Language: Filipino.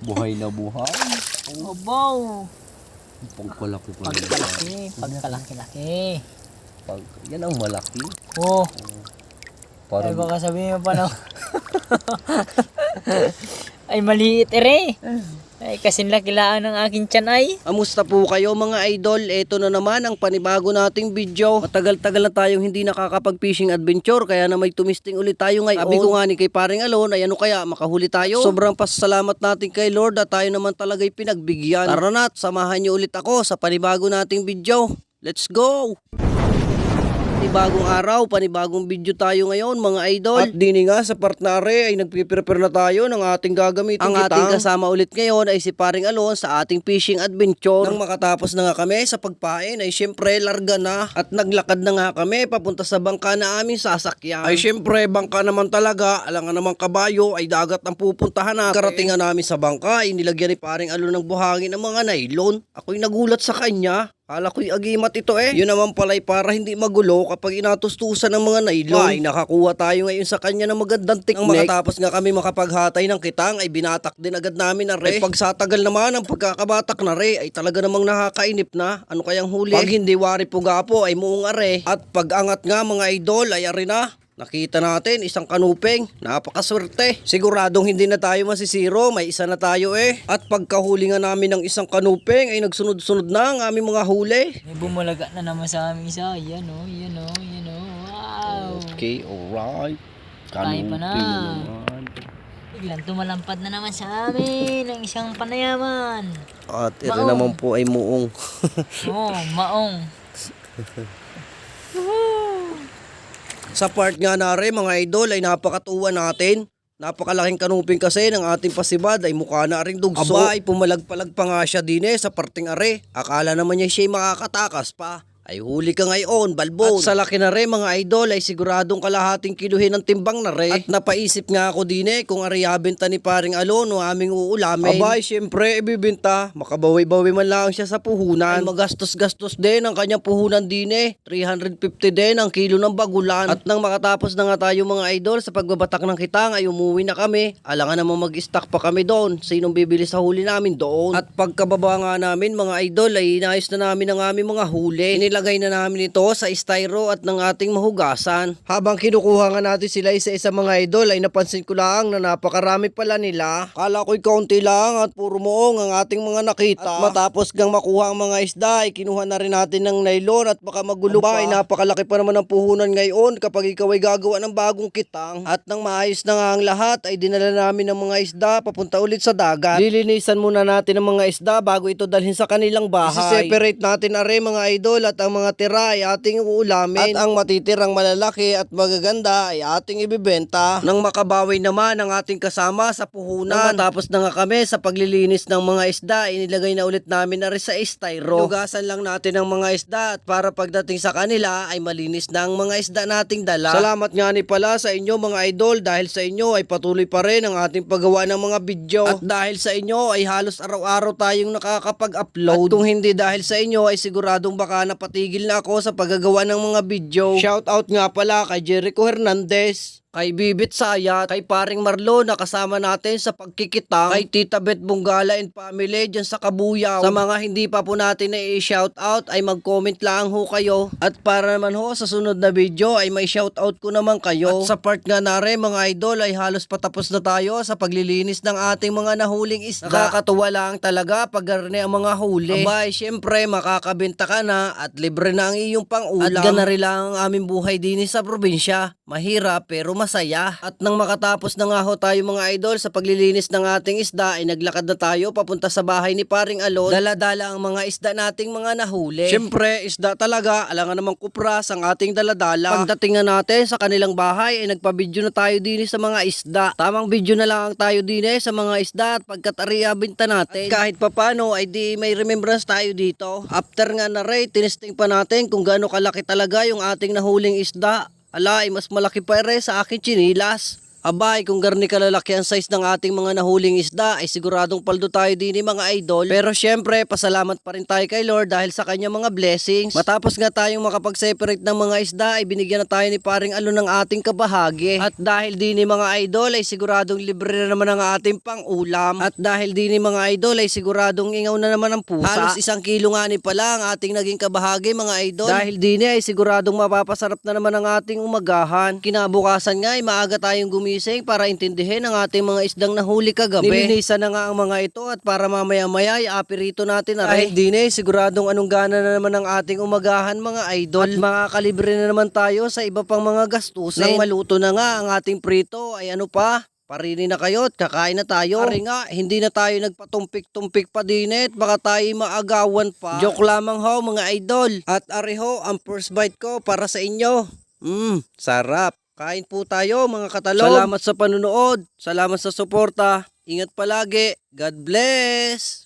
Buhay na buhay. Obaw. Pagkalaki pa rin. Pagkalaki, pagkalaki-laki. Pag, yan ang malaki. Oh, ay Parang, baka sabihin mo pa no. ay maliit ere. Ay kasi lakilaan ng aking tiyan ay. Amusta po kayo mga idol? Ito na naman ang panibago nating video. Matagal-tagal na tayong hindi nakakapag-fishing adventure kaya na may tumisting ulit tayo ngayon. Sabi ko nga ni kay paring alon, ay ano kaya makahuli tayo? Sobrang pasalamat natin kay Lord at tayo naman talaga'y pinagbigyan. Tara na at samahan niyo ulit ako sa panibago nating video. Let's go! Panibagong araw, panibagong video tayo ngayon mga idol. At dini nga sa partnare ay nagpiprepare na tayo ng ating gagamitin Ang ating kasama ulit ngayon ay si Paring Alon sa ating fishing adventure. Nang makatapos na nga kami sa pagpain ay syempre larga na at naglakad na nga kami papunta sa bangka na aming sasakyan. Ay syempre bangka naman talaga, alangan naman kabayo ay dagat ang pupuntahan natin. Karating nga namin sa bangka ay nilagyan ni Paring Alon ng buhangin ng mga nylon. Ako'y nagulat sa kanya. Kala ko'y agimat ito eh. Yun naman pala'y para hindi magulo kapag inatustusan ng mga nylon. Ay, nakakuha tayo ngayon sa kanya ng magandang teknik. Nang makatapos nga kami makapaghatay ng kitang, ay binatak din agad namin na re. Ay, pag sa tagal naman ang pagkakabatak na re, ay talaga namang nakakainip na. Ano kayang huli? Pag hindi wari po gapo, ay muong are. At pag angat nga mga idol, ay are na. Nakita natin isang kanupeng, napakaswerte. Siguradong hindi na tayo masisiro, may isa na tayo eh. At pagkahuli nga namin ng isang kanupeng ay nagsunod-sunod na ang aming mga huli. May bumulaga na naman sa aming isa. Yan o, yan o, yan o. Wow. okay, alright. Tayo pa na. naman. Biglang tumalampad na naman sa amin ng isang panayaman. At ito Maong. naman po ay muong. Oh, maong. Sa part nga na rin mga idol ay napakatuwa natin. Napakalaking kanuping kasi ng ating pasibad ay mukha na ring dugso. Aba ay pumalag-palag pa nga siya din eh sa parting are. Akala naman niya siya'y makakatakas pa. Ay huli ka ngayon, balbon. At sa laki na rin mga idol ay siguradong kalahating kiluhin ng timbang na rin. At napaisip nga ako din eh kung ariyabenta ni paring alon o aming uulamin. Abay, syempre ibibenta. Makabawi-bawi man lang siya sa puhunan. Ay magastos-gastos din ang kanyang puhunan din eh. 350 din ang kilo ng bagulan. At nang makatapos na nga tayo mga idol sa pagbabatak ng kitang ay umuwi na kami. Alangan naman mag-stock pa kami doon. Sinong bibili sa huli namin doon. At pagkababa nga namin mga idol ay inayos na namin ang aming mga huli. Inilagay na namin ito sa styro at ng ating mahugasan. Habang kinukuha nga natin sila isa-isa mga idol ay napansin ko lang na napakarami pala nila. Kala ko'y kaunti lang at puro moong ang ating mga nakita. At matapos gang makuha ang mga isda ay kinuha na rin natin ng nylon at baka magulo pa. Ay napakalaki pa naman ang puhunan ngayon kapag ikaw ay gagawa ng bagong kitang. At nang maayos na nga ang lahat ay dinala namin ng mga isda papunta ulit sa dagat. Lilinisan muna natin ang mga isda bago ito dalhin sa kanilang bahay. separate natin are mga idol at ang mga tira ay ating uulamin. At ang matitirang malalaki at magaganda ay ating ibibenta. Nang makabawi naman ang ating kasama sa puhunan. Tapos na nga kami sa paglilinis ng mga isda, inilagay na ulit namin na rin sa styro. Lugasan lang natin ang mga isda at para pagdating sa kanila ay malinis na ang mga isda nating dala. Salamat nga ni pala sa inyo mga idol dahil sa inyo ay patuloy pa rin ang ating paggawa ng mga video. At dahil sa inyo ay halos araw-araw tayong nakakapag-upload. At kung hindi dahil sa inyo ay siguradong baka napatigil na ako sa paggagawa ng mga video. Shout out nga pala kay Jericho Hernandez. Kay Bibit Sayat, kay Paring Marlo na kasama natin sa pagkikitang, kay Tita Bet Bunggala and family dyan sa Kabuyaw. Sa mga hindi pa po natin na i-shout out ay mag-comment lang ho kayo. At para naman ho sa sunod na video ay may shout out ko naman kayo. At sa part nga na rin mga idol ay halos patapos na tayo sa paglilinis ng ating mga nahuling isda. Nakakatuwa lang talaga pag ang mga huli. Abay, syempre makakabenta ka na at libre na ang iyong pang-ulam. At ganari lang ang aming buhay din sa probinsya. Mahirap pero masaya. At nang makatapos na nga ho tayo mga idol sa paglilinis ng ating isda ay naglakad na tayo papunta sa bahay ni paring Alon. Daladala ang mga isda nating mga nahuli. Siyempre, isda talaga. Alangan namang kupras ang ating daladala. Pagdating nga natin sa kanilang bahay ay nagpa-video na tayo din sa mga isda. Tamang video na lang tayo din sa mga isda at pagkatariya binta natin. At kahit papano ay di may remembrance tayo dito. After nga na rin, tinesting pa natin kung gaano kalaki talaga yung ating nahuling isda. Ala, ay mas malaki pa rin sa akin chinilas. Abay, kung garni kalalaki ang size ng ating mga nahuling isda, ay siguradong paldo tayo din ni mga idol. Pero syempre, pasalamat pa rin tayo kay Lord dahil sa kanya mga blessings. Matapos nga tayong makapag-separate ng mga isda, ay binigyan na tayo ni paring alo ng ating kabahagi. At dahil din ni mga idol, ay siguradong libre na naman ang ating pang-ulam. At dahil din ni mga idol, ay siguradong ingaw na naman ang pusa. Halos isang kilo nga ni pala ang ating naging kabahagi mga idol. Dahil din ay siguradong mapapasarap na naman ang ating umagahan. Kinabukasan nga ay maaga tayong gumising para intindihin ang ating mga isdang nahuli kagabi. Nilinisan na nga ang mga ito at para mamaya-maya ay apirito natin na Dahil din ay siguradong anong gana na naman ang ating umagahan mga idol. At makakalibre na naman tayo sa iba pang mga gastusin. Nang maluto na nga ang ating prito ay ano pa? Parini na kayo at kakain na tayo. Pari nga, hindi na tayo nagpatumpik-tumpik pa din eh, baka tayo maagawan pa. Joke lamang ho mga idol. At ariho, ang first bite ko para sa inyo. Mmm, sarap. Kain po tayo mga katalog. Salamat sa panunood. Salamat sa suporta. Ingat palagi. God bless.